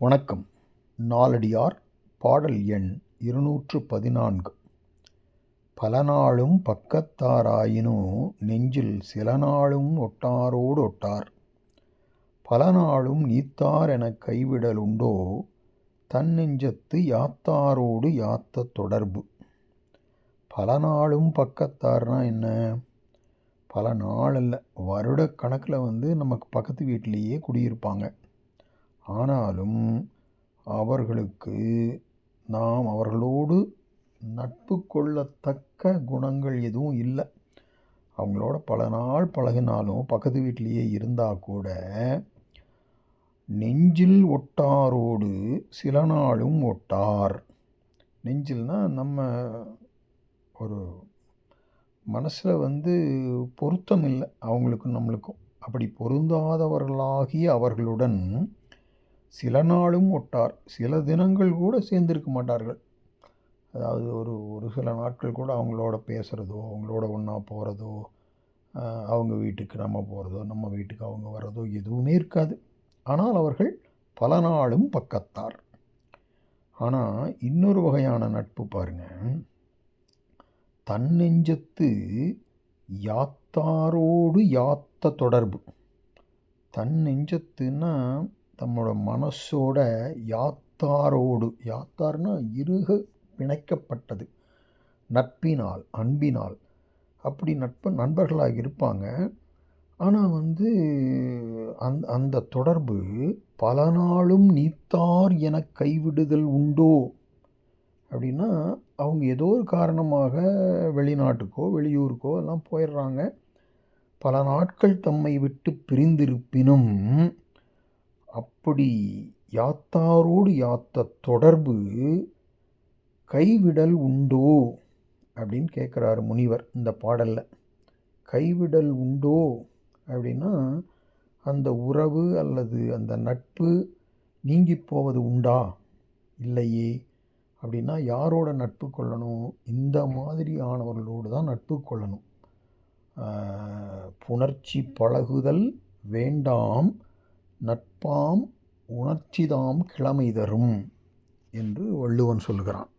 வணக்கம். நாலடியார் பாடல் எண் இருநூற்று பதினான்கு பல நாளும் பக்கத்தாராயினும் நெஞ்சில் சில நாளும் ஒட்டாரோடு ஒட்டார் பல நாளும் நீத்தார் எனக் கைவிடலுண்டோ தன் நெஞ்சத்து யாத்தாரோடு யாத்த தொடர்பு. பல நாளும் பக்கத்தார்னா என்ன? பல நாள் இல்லை வருட கணக்கில் வந்து நமக்கு பக்கத்து வீட்டிலேயே குடியிருப்பாங்க. ஆனாலும் அவர்களுக்கு நாம் அவர்களோடு நட்பு கொள்ளத்தக்க குணங்கள் எதுவும் இல்லை. அவங்களோட பல நாள் பழகினாலும் பக்கத்து வீட்டிலேயே இருந்தால் கூட நெஞ்சில் ஒட்டாரோடு சில நாளும் ஒட்டார். நெஞ்சில்னால் நம்ம ஒரு மனசில் வந்து பொருத்தம் இல்லை. அவங்களுக்கும் நம்மளுக்கும். அப்படி பொருந்தாதவர்களாகிய அவர்களுடன் சில நாளும் ஒட்டார் சில தினங்கள் கூட சேர்ந்திருக்க மாட்டார்கள். அதாவது ஒரு ஒரு சில நாட்கள் கூட அவங்களோட பேசுகிறதோ அவங்களோட ஒன்றா போகிறதோ அவங்க வீட்டுக்கு நம்ம போகிறதோ நம்ம வீட்டுக்கு அவங்க வர்றதோ எதுவுமே இருக்காது. ஆனால் அவர்கள் பல நாளும் பக்கத்தார். ஆனால் இன்னொரு வகையான நட்பு பாருங்கள் தன்னெஞ்சத்து யாத்தாரோடு யாத்த தொடர்பு. தன் நெஞ்சத்துன்னா தம்மோட மனசோட யாத்தாரோடு யாத்தார்னா இருக பிணைக்கப்பட்டது. நட்பினால் அன்பினால். அப்படி நட்பு நண்பர்களாக இருப்பாங்க. ஆனால் வந்து அந் அந்த தொடர்பு பல நாளும் நீத்தார் என கைவிடுதல் உண்டோ? அப்படின்னா அவங்க ஏதோ ஒரு காரணமாக வெளிநாட்டுக்கோ வெளியூருக்கோ எல்லாம் போயிடுறாங்க. பல நாட்கள் தம்மை விட்டு பிரிந்திருப்பினும் அப்படி யாத்தாரோடு யாத்த தொடர்பு கைவிடல் உண்டோ அப்படின்னு கேட்குறாரு முனிவர் இந்த பாடலில். கைவிடல் உண்டோ அப்படின்னா அந்த உறவு அல்லது அந்த நட்பு நீங்கி போவது உண்டா? இல்லையே. அப்படின்னா யாரோட நட்பு கொள்ளணும்? இந்த மாதிரியானவர்களோடு தான் நட்பு கொள்ளணும். புணர்ச்சி பழகுதல் வேண்டாம். நட்பாம் உணர்ச்சிதாம் கிழமை தரும் என்று வள்ளுவன் சொல்கிறான்